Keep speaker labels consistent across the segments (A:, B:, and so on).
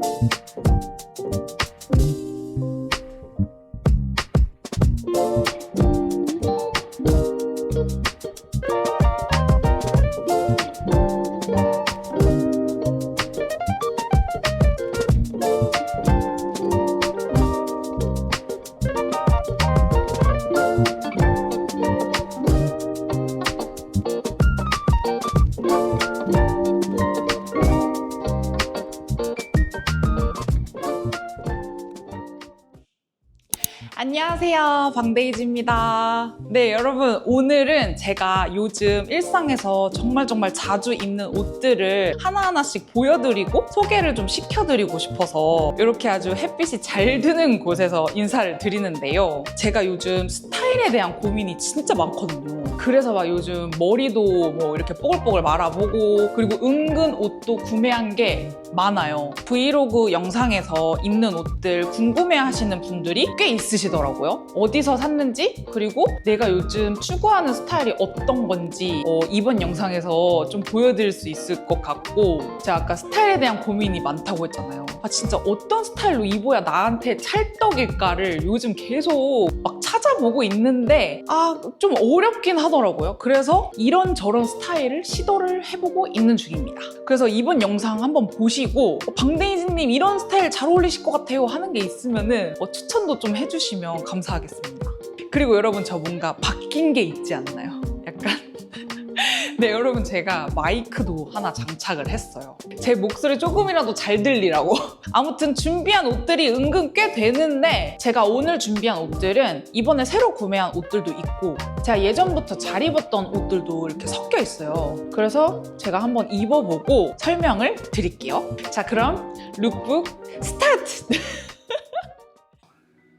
A: Thank you. 안녕하세요. 방데이즈입니다. 네, 여러분. 오늘은 제가 요즘 일상에서 정말 정말 자주 입는 옷들을 하나하나씩 보여드리고 소개를 좀 시켜드리고 싶어서 이렇게 아주 햇빛이 잘 드는 곳에서 인사를 드리는데요. 제가 요즘 스타일에 대한 고민이 진짜 많거든요. 그래서 막 요즘 머리도 뭐 이렇게 뽀글뽀글 말아보고 그리고 은근 옷도 구매한 게 많아요. 브이로그 영상에서 입는 옷들 궁금해 하시는 분들이 꽤 있으시더라고요. 어디서 샀는지, 그리고 내가 요즘 추구하는 스타일이 어떤 건지 어, 이번 영상에서 좀 보여드릴 수 있을 것 같고, 제가 아까 스타일에 대한 고민이 많다고 했잖아요. 아, 진짜 어떤 스타일로 입어야 나한테 찰떡일까를 요즘 계속 막 찾아보고 있는데, 아, 좀 어렵긴 하더라고요. 그래서 이런 저런 스타일을 시도를 해보고 있는 중입니다. 그래서 이번 영상 한번 보시고 어, 방데이즈님 이런 스타일 잘 어울리실 것 같아요 하는 게 있으면은 어, 추천도 좀 해주시면 감사하겠습니다. 그리고 여러분 저 뭔가 바뀐 게 있지 않나요? 약간 네 여러분 제가 마이크도 하나 장착을 했어요. 제 목소리 조금이라도 잘 들리라고. 아무튼 준비한 옷들이 은근 꽤 되는데 제가 오늘 준비한 옷들은 이번에 새로 구매한 옷들도 있고 제가 예전부터 잘 입었던 옷들도 이렇게 섞여 있어요. 그래서 제가 한번 입어보고 설명을 드릴게요. 자 그럼 룩북 스타트!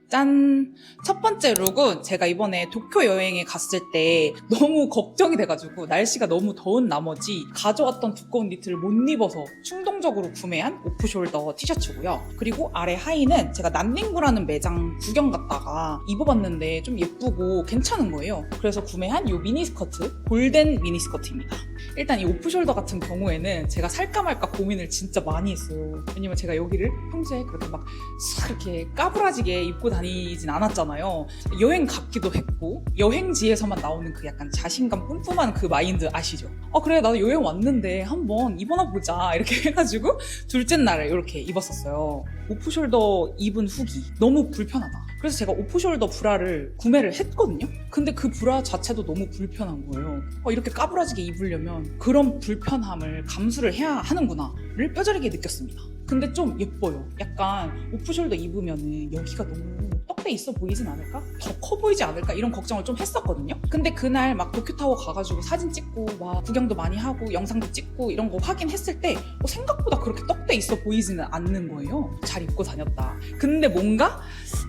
A: 짠! 첫 번째 룩은 제가 이번에 도쿄 여행에 갔을 때 너무 걱정이 돼가지고 날씨가 너무 더운 나머지 가져왔던 두꺼운 니트를 못 입어서 충동적으로 구매한 오프숄더 티셔츠고요. 그리고 아래 하의는 제가 난닝구라는 매장 구경 갔다가 입어봤는데 좀 예쁘고 괜찮은 거예요. 그래서 구매한 이 미니스커트, 골덴 미니스커트입니다. 일단 이 오프숄더 같은 경우에는 제가 살까 말까 고민을 진짜 많이 했어요. 왜냐면 제가 여기를 평소에 그렇게 막 싹 이렇게 까부라지게 입고 다니 진 않았잖아요. 여행 갔기도 했고 여행지에서만 나오는 그 약간 자신감 뿜뿜한 그 마인드 아시죠? 어 그래 나도 여행 왔는데 한번 입어나 보자 이렇게 해가지고 둘째 날에 이렇게 입었었어요. 오프숄더 입은 후기 너무 불편하다. 그래서 제가 오프숄더 브라를 구매를 했거든요. 근데 그 브라 자체도 너무 불편한 거예요. 어, 이렇게 까부라지게 입으려면 그런 불편함을 감수를 해야 하는구나를 뼈저리게 느꼈습니다. 근데 좀 예뻐요. 약간 오프숄더 입으면은 여기가 너무 떡대 있어 보이진 않을까? 더 커 보이지 않을까? 이런 걱정을 좀 했었거든요. 근데 그날 막 도쿄타워 가가지고 사진 찍고 막 구경도 많이 하고 영상도 찍고 이런 거 확인했을 때 어, 생각보다 그렇게 떡대 있어 보이지는 않는 거예요. 잘 입고 다녔다. 근데 뭔가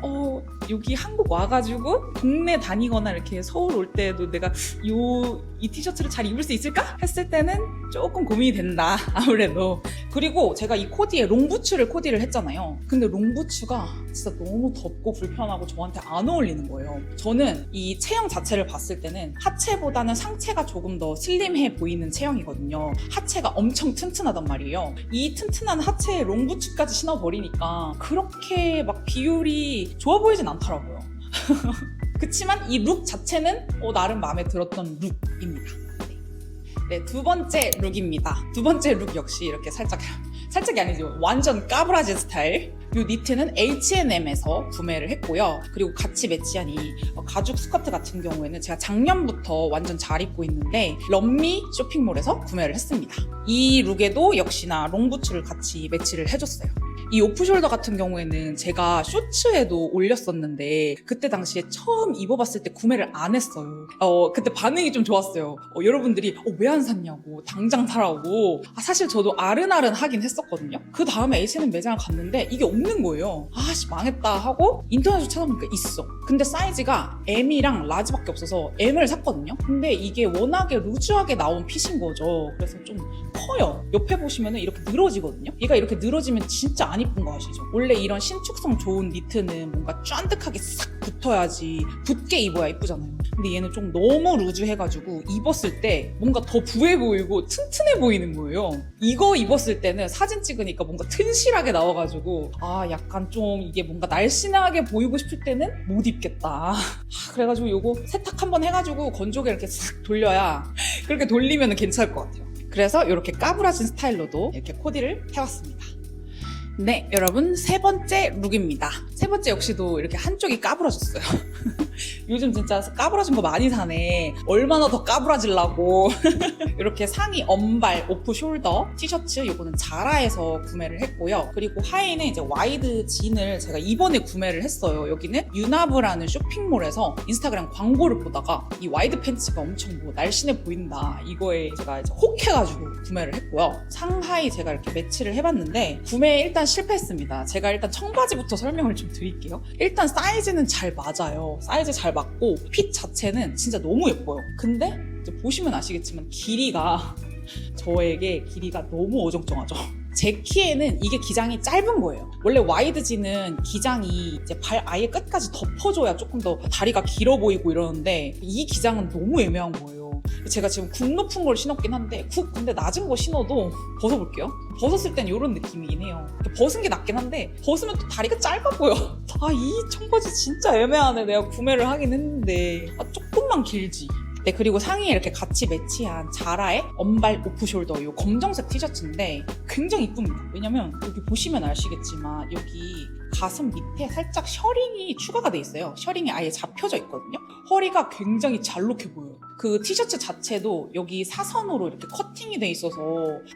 A: 어, 여기 한국 와가지고 동네 다니거나 이렇게 서울 올 때도 내가 요, 이 티셔츠를 잘 입을 수 있을까? 했을 때는 조금 고민이 된다. 아무래도. 그리고 제가 이 코디에 롱부츠를 코디를 했잖아요. 근데 롱부츠가 진짜 너무 덥고 불편하고 저한테 안 어울리는 거예요. 저는 이 체형 자체를 봤을 때는 하체보다는 상체가 조금 더 슬림해 보이는 체형이거든요. 하체가 엄청 튼튼하단 말이에요. 이 튼튼한 하체에 롱부츠까지 신어버리니까 그렇게 막 비율이 좋아 보이진 않더라고요. 그치만 이 룩 자체는 어, 나름 마음에 들었던 룩입니다. 네, 두 번째 룩입니다. 두 번째 룩 역시 이렇게 살짝, 살짝이 아니죠. 완전 까브라지 스타일. 이 니트는 H&M에서 구매를 했고요. 그리고 같이 매치한 이 가죽 스커트 같은 경우에는 제가 작년부터 완전 잘 입고 있는데 럼미 쇼핑몰에서 구매를 했습니다. 이 룩에도 역시나 롱부츠를 같이 매치를 해줬어요. 이 오프숄더 같은 경우에는 제가 쇼츠에도 올렸었는데 그때 당시에 처음 입어봤을 때 구매를 안 했어요. 어 그때 반응이 좀 좋았어요. 어, 여러분들이 어, 왜 안 샀냐고 당장 사라고. 아, 사실 저도 아른아른 하긴 했었거든요. 그 다음에 H&M 매장을 갔는데 이게 없는 거예요. 아씨 망했다 하고 인터넷으로 찾아보니까 있어. 근데 사이즈가 M이랑 라지밖에 없어서 M을 샀거든요. 근데 이게 워낙에 루즈하게 나온 핏인 거죠. 그래서 좀 커요. 옆에 보시면 이렇게 늘어지거든요. 얘가 이렇게 늘어지면 진짜 안안 이쁜 거 아시죠? 원래 이런 신축성 좋은 니트는 뭔가 쫀득하게 싹 붙어야지 붙게 입어야 이쁘잖아요. 근데 얘는 좀 너무 루즈해가지고 입었을 때 뭔가 더 부해 보이고 튼튼해 보이는 거예요. 이거 입었을 때는 사진 찍으니까 뭔가 튼실하게 나와가지고 아 약간 좀 이게 뭔가 날씬하게 보이고 싶을 때는 못 입겠다. 아, 그래가지고 요거 세탁 한번 해가지고 건조기 이렇게 싹 돌려야 그렇게 돌리면 괜찮을 것 같아요. 그래서 이렇게 까부라진 스타일로도 이렇게 코디를 해왔습니다. 네, 여러분 세 번째 룩입니다. 세 번째 역시도 이렇게 한쪽이 까부러졌어요. 요즘 진짜 까부러진 거 많이 사네. 얼마나 더 까부러질라고. 이렇게 상의 엄발 오프 숄더 티셔츠 요거는 자라에서 구매를 했고요. 그리고 하의는 이제 와이드 진을 제가 이번에 구매를 했어요. 여기는 유나브라는 쇼핑몰에서 인스타그램 광고를 보다가 이 와이드 팬츠가 엄청 뭐 날씬해 보인다. 이거에 제가 이제 혹해가지고 구매를 했고요. 상하이 제가 이렇게 매치를 해봤는데 구매에 일단 실패했습니다. 제가 일단 청바지부터 설명을 좀 드릴게요. 일단 사이즈는 잘 맞아요. 사이즈 잘 맞고 핏 자체는 진짜 너무 예뻐요. 근데 보시면 아시겠지만 길이가 저에게 길이가 너무 어정쩡하죠. 제 키에는 이게 기장이 짧은 거예요. 원래 와이드지는 기장이 이제 발 아예 끝까지 덮어줘야 조금 더 다리가 길어 보이고 이러는데 이 기장은 너무 애매한 거예요. 제가 지금 굽 높은 걸 신었긴 한데 굽 근데 낮은 거 신어도 벗어볼게요. 벗었을 땐 이런 느낌이긴 해요. 벗은 게 낫긴 한데 벗으면 또 다리가 짧아 보여. 아 이 청바지 진짜 애매하네. 내가 구매를 하긴 했는데 아, 조금만 길지. 네 그리고 상의에 이렇게 같이 매치한 자라의 언발 오프숄더 이 검정색 티셔츠인데 굉장히 이쁩니다. 왜냐면 여기 보시면 아시겠지만 여기 가슴 밑에 살짝 셔링이 추가가 돼 있어요. 셔링이 아예 잡혀져 있거든요. 허리가 굉장히 잘록해 보여요. 그 티셔츠 자체도 여기 사선으로 이렇게 커팅이 돼 있어서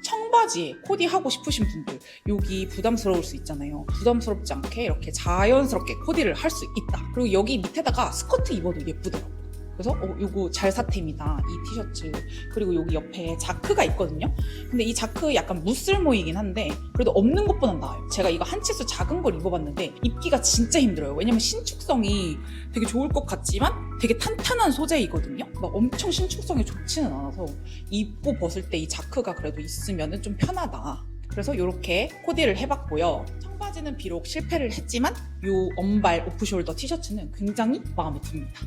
A: 청바지에 코디 하고 싶으신 분들 여기 부담스러울 수 있잖아요. 부담스럽지 않게 이렇게 자연스럽게 코디를 할 수 있다. 그리고 여기 밑에다가 스커트 입어도 예쁘더라고요. 그래서 어 요거 잘 사템이다. 이 티셔츠. 그리고 여기 옆에 자크가 있거든요? 근데 이 자크 약간 무슬모이긴 한데 그래도 없는 것보단 나아요. 제가 이거 한 치수 작은 걸 입어봤는데 입기가 진짜 힘들어요. 왜냐면 신축성이 되게 좋을 것 같지만 되게 탄탄한 소재이거든요? 막 엄청 신축성이 좋지는 않아서 입고 벗을 때 이 자크가 그래도 있으면 좀 편하다. 그래서 이렇게 코디를 해봤고요. 청바지는 비록 실패를 했지만 이 언발 오프숄더 티셔츠는 굉장히 마음에 듭니다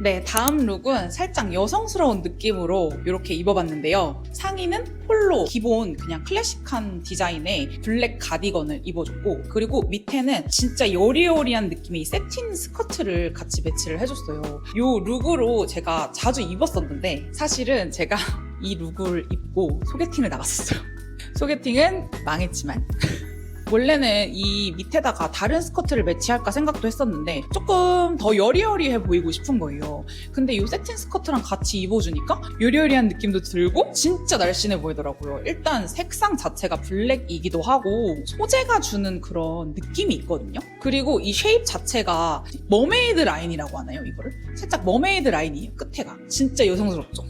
A: 네, 다음 룩은 살짝 여성스러운 느낌으로 이렇게 입어봤는데요. 상의는 폴로 기본 그냥 클래식한 디자인의 블랙 가디건을 입어줬고 그리고 밑에는 진짜 여리여리한 느낌의 세틴 스커트를 같이 매치를 해줬어요. 이 룩으로 제가 자주 입었었는데 사실은 제가 이 룩을 입고 소개팅을 나갔었어요. 소개팅은 망했지만 원래는 이 밑에다가 다른 스커트를 매치할까 생각도 했었는데 조금 더 여리여리해 보이고 싶은 거예요. 근데 이 세틴 스커트랑 같이 입어주니까 여리여리한 느낌도 들고 진짜 날씬해 보이더라고요. 일단 색상 자체가 블랙이기도 하고 소재가 주는 그런 느낌이 있거든요. 그리고 이 쉐입 자체가 머메이드 라인이라고 하나요, 이거를? 살짝 머메이드 라인이에요, 끝에가. 진짜 여성스럽죠?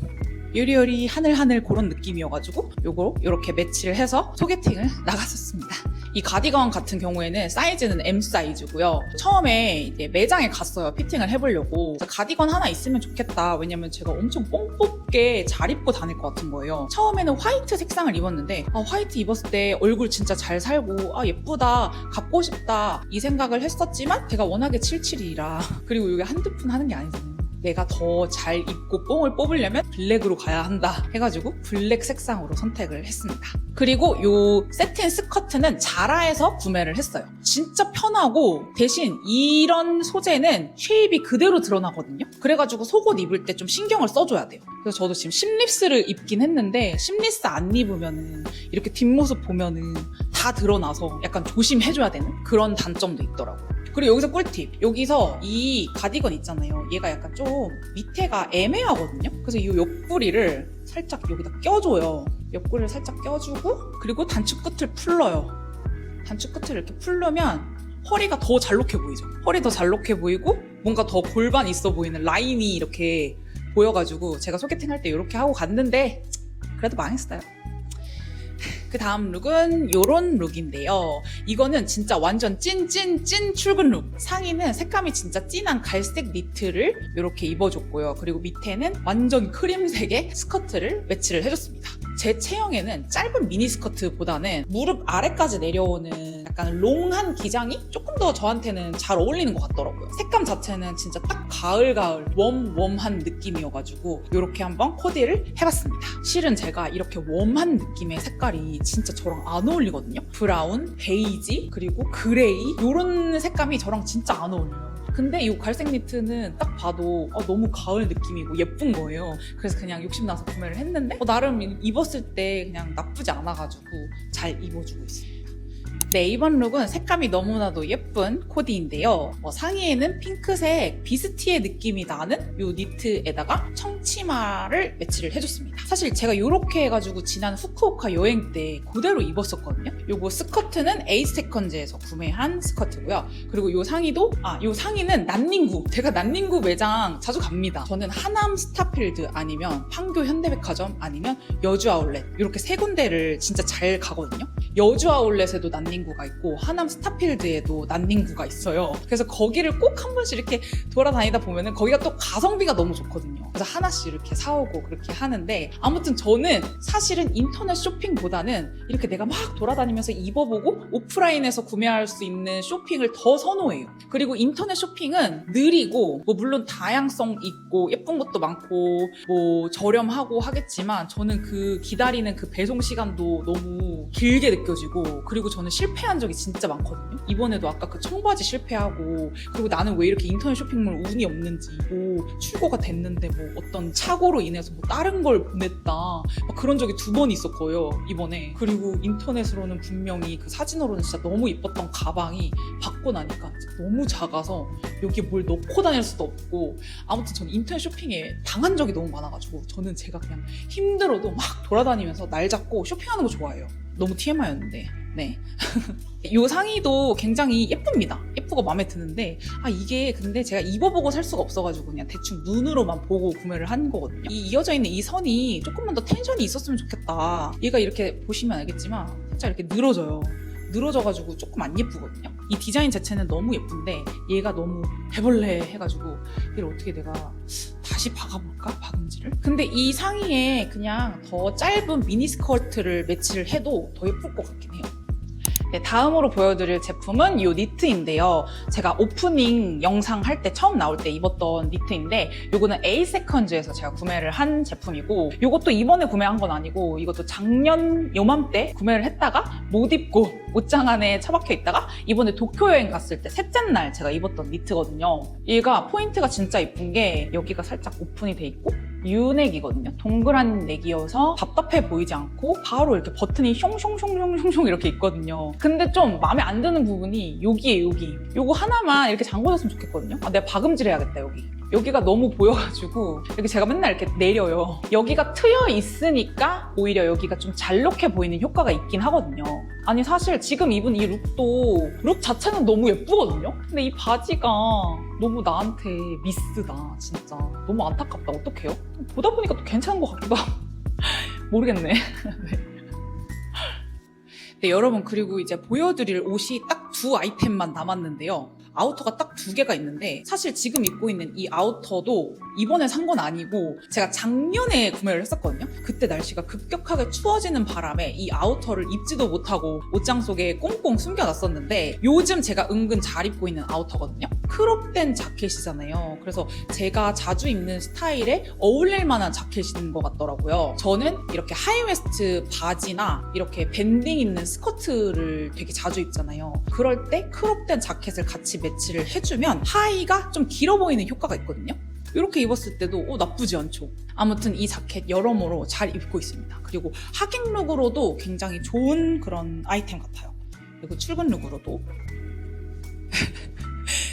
A: 요리요리 하늘하늘 그런 느낌이어가지고 요거 이렇게 매치를 해서 소개팅을 나갔었습니다. 이 가디건 같은 경우에는 사이즈는 M 사이즈고요. 처음에 이제 매장에 갔어요. 피팅을 해보려고. 가디건 하나 있으면 좋겠다. 왜냐면 제가 엄청 뽕 뽑게 잘 입고 다닐 것 같은 거예요. 처음에는 화이트 색상을 입었는데 아, 화이트 입었을 때 얼굴 진짜 잘 살고 아 예쁘다 갖고 싶다 이 생각을 했었지만 제가 워낙에 칠칠이라 그리고 이게 한두 푼 하는 게 아니잖아요. 내가 더 잘 입고 뽕을 뽑으려면 블랙으로 가야 한다 해가지고 블랙 색상으로 선택을 했습니다. 그리고 요 세틴 스커트는 자라에서 구매를 했어요. 진짜 편하고 대신 이런 소재는 쉐입이 그대로 드러나거든요. 그래가지고 속옷 입을 때 좀 신경을 써줘야 돼요. 그래서 저도 지금 심립스를 입긴 했는데 심립스 안 입으면은 이렇게 뒷모습 보면은 다 드러나서 약간 조심해줘야 되는 그런 단점도 있더라고요. 그리고 여기서 꿀팁. 여기서 이 가디건 있잖아요. 얘가 약간 좀 밑에가 애매하거든요. 그래서 이 옆구리를 살짝 여기다 껴줘요. 옆구리를 살짝 껴주고 그리고 단축 끝을 풀러요. 단축 끝을 이렇게 풀려면 허리가 더 잘록해 보이죠. 허리 더 잘록해 보이고 뭔가 더 골반 있어 보이는 라인이 이렇게 보여가지고 제가 소개팅 할 때 이렇게 하고 갔는데 그래도 망했어요. 그 다음 룩은 요런 룩인데요. 이거는 진짜 완전 찐찐 찐 출근 룩. 상의는 색감이 진짜 진한 갈색 니트를 이렇게 입어줬고요. 그리고 밑에는 완전 크림색의 스커트를 매치를 해줬습니다. 제 체형에는 짧은 미니스커트보다는 무릎 아래까지 내려오는 약간 롱한 기장이 조금 더 저한테는 잘 어울리는 것 같더라고요. 색감 자체는 진짜 딱 가을가을 웜웜한 느낌이어가지고 이렇게 한번 코디를 해봤습니다. 실은 제가 이렇게 웜한 느낌의 색깔이 진짜 저랑 안 어울리거든요. 브라운, 베이지, 그리고 그레이 이런 색감이 저랑 진짜 안 어울려요. 근데 이 갈색 니트는 딱 봐도 어, 너무 가을 느낌이고 예쁜 거예요. 그래서 그냥 욕심나서 구매를 했는데 어, 나름 입었을 때 그냥 나쁘지 않아가지고 잘 입어주고 있습니다. 네, 이번 룩은 색감이 너무나도 예쁜 코디인데요. 어, 상의에는 핑크색 비스티의 느낌이 나는 이 니트에다가 청치마를 매치를 해줬습니다. 사실 제가 이렇게 해가지고 지난 후쿠오카 여행 때 그대로 입었었거든요. 요거 스커트는 에이스테컨즈에서 구매한 스커트고요. 그리고 이 상의도 아, 이 상의는 난닝구. 제가 난닝구 매장 자주 갑니다. 저는 하남 스타필드 아니면 판교 현대백화점 아니면 여주 아울렛 이렇게 세 군데를 진짜 잘 가거든요. 여주 아울렛에도 난닝구가 있고 하남 스타필드에도 난닝구가 있어요. 그래서 거기를 꼭 한 번씩 이렇게 돌아다니다 보면은 거기가 또 가성비가 너무 좋거든요. 그래서 하나씩 이렇게 사오고 그렇게 하는데 아무튼 저는 사실은 인터넷 쇼핑보다는 이렇게 내가 막 돌아다니면서 입어보고 오프라인에서 구매할 수 있는 쇼핑을 더 선호해요. 그리고 인터넷 쇼핑은 느리고 뭐 물론 다양성 있고 예쁜 것도 많고 뭐 저렴하고 하겠지만 저는 그 기다리는 그 배송 시간도 너무 길게 느껴지고 그리고 저는 실패한 적이 진짜 많거든요. 이번에도 아까 그 청바지 실패하고 그리고 나는 왜 이렇게 인터넷 쇼핑몰 운이 없는지 뭐 출고가 됐는데 뭐 어떤 착오로 인해서 뭐 다른 걸 보냈다. 막 그런 적이 두 번 있었고요 이번에. 그리고 인터넷으로는 분명히 그 사진으로는 진짜 너무 이뻤던 가방이 받고 나니까 너무 작아서 여기에 뭘 넣고 다닐 수도 없고. 아무튼 저는 인터넷 쇼핑에 당한 적이 너무 많아가지고 저는 제가 그냥 힘들어도 막 돌아다니면서 날 잡고 쇼핑하는 거 좋아해요. 너무 TMI였는데 네. 이 상의도 굉장히 예쁩니다. 예쁘고 마음에 드는데 아 이게 근데 제가 입어보고 살 수가 없어가지고 그냥 대충 눈으로만 보고 구매를 한 거거든요. 이 이어져 있는 이 선이 조금만 더 텐션이 있었으면 좋겠다. 얘가 이렇게 보시면 알겠지만 살짝 이렇게 늘어져요. 늘어져가지고 조금 안 예쁘거든요. 이 디자인 자체는 너무 예쁜데 얘가 너무 해볼래 해가지고 이걸 어떻게 내가 다시 박아볼까 박음질을? 근데 이 상의에 그냥 더 짧은 미니스커트를 매치를 해도 더 예쁠 것 같긴 해요. 네, 다음으로 보여드릴 제품은 이 니트인데요. 제가 오프닝 영상 할 때 처음 나올 때 입었던 니트인데 이거는 에이세컨즈에서 제가 구매를 한 제품이고 이것도 이번에 구매한 건 아니고 이것도 작년 요맘때 구매를 했다가 못 입고 옷장 안에 처박혀 있다가 이번에 도쿄 여행 갔을 때 셋째 날 제가 입었던 니트거든요. 얘가 포인트가 진짜 이쁜 게 여기가 살짝 오픈이 돼 있고 U넥이거든요. 동그란 넥이어서 답답해 보이지 않고 바로 이렇게 버튼이 숑숑숑숑숑 이렇게 있거든요. 근데 좀 마음에 안 드는 부분이 여기에 여기. 요거 하나만 이렇게 잠궈줬으면 좋겠거든요. 아, 내가 박음질 해야겠다 여기. 여기가 너무 보여가지고 여기 제가 맨날 이렇게 내려요. 여기가 트여 있으니까 오히려 여기가 좀 잘록해 보이는 효과가 있긴 하거든요. 아니 사실 지금 입은 이 룩도 룩 자체는 너무 예쁘거든요. 근데 이 바지가 너무 나한테 미스다 진짜 너무 안타깝다 어떡해요? 보다 보니까 또 괜찮은 것 같기도 하고 모르겠네. 네. 네, 여러분 그리고 이제 보여드릴 옷이 딱 두 아이템만 남았는데요. 아우터가 딱 두 개가 있는데 사실 지금 입고 있는 이 아우터도 이번에 산 건 아니고 제가 작년에 구매를 했었거든요. 그때 날씨가 급격하게 추워지는 바람에 이 아우터를 입지도 못하고 옷장 속에 꽁꽁 숨겨놨었는데 요즘 제가 은근 잘 입고 있는 아우터거든요. 크롭된 자켓이잖아요. 그래서 제가 자주 입는 스타일에 어울릴 만한 자켓인 것 같더라고요. 저는 이렇게 하이웨스트 바지나 이렇게 밴딩 있는 스커트를 되게 자주 입잖아요. 그럴 때 크롭된 자켓을 같이 매치를 해주면 하의가 좀 길어 보이는 효과가 있거든요. 이렇게 입었을 때도 어, 나쁘지 않죠. 아무튼 이 자켓 여러모로 잘 입고 있습니다. 그리고 하객룩으로도 굉장히 좋은 그런 아이템 같아요. 그리고 출근 룩으로도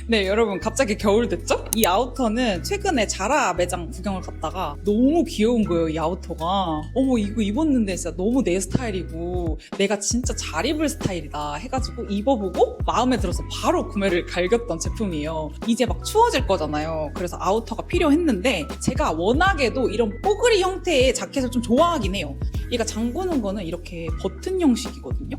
A: 네, 여러분 갑자기 겨울 됐죠? 이 아우터는 최근에 자라 매장 구경을 갔다가 너무 귀여운 거예요, 이 아우터가. 어머, 이거 입었는데 진짜 너무 내 스타일이고 내가 진짜 잘 입을 스타일이다 해가지고 입어보고 마음에 들어서 바로 구매를 갈겼던 제품이에요. 이제 막 추워질 거잖아요. 그래서 아우터가 필요했는데 제가 워낙에도 이런 뽀글이 형태의 자켓을 좀 좋아하긴 해요. 얘가 잠그는 거는 이렇게 버튼 형식이거든요.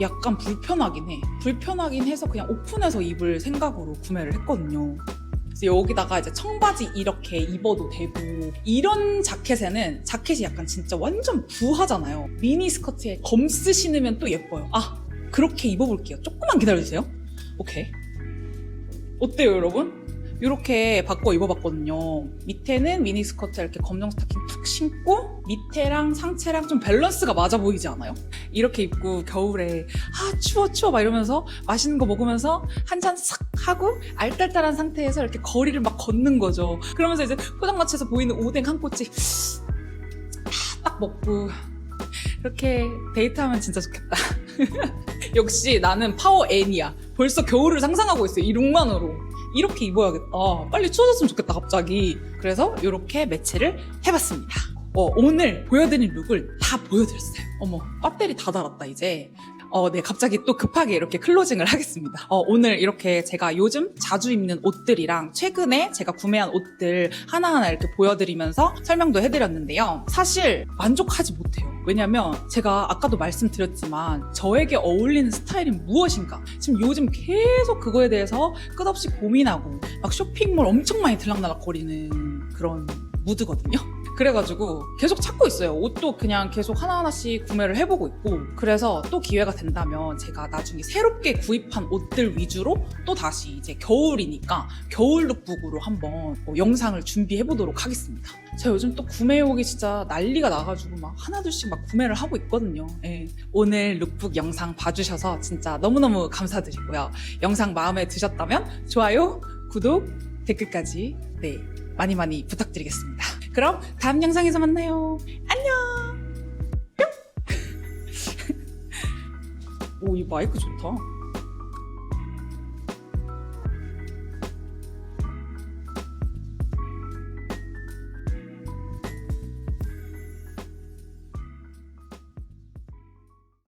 A: 약간 불편하긴 해. 불편하긴 해서 그냥 오픈해서 입을 생각으로 구매를 했거든요. 그래서 여기다가 이제 청바지 이렇게 입어도 되고 이런 자켓에는 자켓이 약간 진짜 완전 부하잖아요. 미니 스커트에 검스 신으면 또 예뻐요. 아 그렇게 입어볼게요. 조금만 기다려주세요. 오케이. 어때요 여러분? 이렇게 바꿔 입어봤거든요. 밑에는 미니 스커트 이렇게 검정 스타킹 툭 신고 밑에랑 상체랑 좀 밸런스가 맞아 보이지 않아요? 이렇게 입고 겨울에 아 추워 추워 막 이러면서 맛있는 거 먹으면서 한 잔 싹 하고 알딸딸한 상태에서 이렇게 거리를 막 걷는 거죠. 그러면서 이제 포장마차에서 보이는 오뎅 한 꼬치 딱 먹고 이렇게 데이트하면 진짜 좋겠다. 역시 나는 파워 N이야. 벌써 겨울을 상상하고 있어요. 이 룩만으로. 이렇게 입어야겠다. 빨리 추워졌으면 좋겠다, 갑자기. 그래서 이렇게 매치를 해봤습니다. 어, 오늘 보여드린 룩을 다 보여드렸어요. 어머, 배터리 다 달았다, 이제. 어, 네, 갑자기 또 급하게 이렇게 클로징을 하겠습니다. 어, 오늘 이렇게 제가 요즘 자주 입는 옷들이랑 최근에 제가 구매한 옷들 하나하나 이렇게 보여드리면서 설명도 해드렸는데요. 사실 만족하지 못해요. 왜냐면 제가 아까도 말씀드렸지만 저에게 어울리는 스타일은 무엇인가? 지금 요즘 계속 그거에 대해서 끝없이 고민하고 막 쇼핑몰 엄청 많이 들락날락 거리는 그런 무드거든요. 그래가지고 계속 찾고 있어요. 옷도 그냥 계속 하나하나씩 구매를 해보고 있고 그래서 또 기회가 된다면 제가 나중에 새롭게 구입한 옷들 위주로 또 다시 이제 겨울이니까 겨울 룩북으로 한번 뭐 영상을 준비해 보도록 하겠습니다. 제가 요즘 또 구매욕이 진짜 난리가 나가지고 막 하나둘씩 막 구매를 하고 있거든요. 예. 오늘 룩북 영상 봐주셔서 진짜 너무너무 감사드리고요. 영상 마음에 드셨다면 좋아요, 구독, 댓글까지 네 많이 많이 부탁드리겠습니다. 그럼 다음 영상에서 만나요. 안녕. 뿅. 오, 이 마이크 좋다.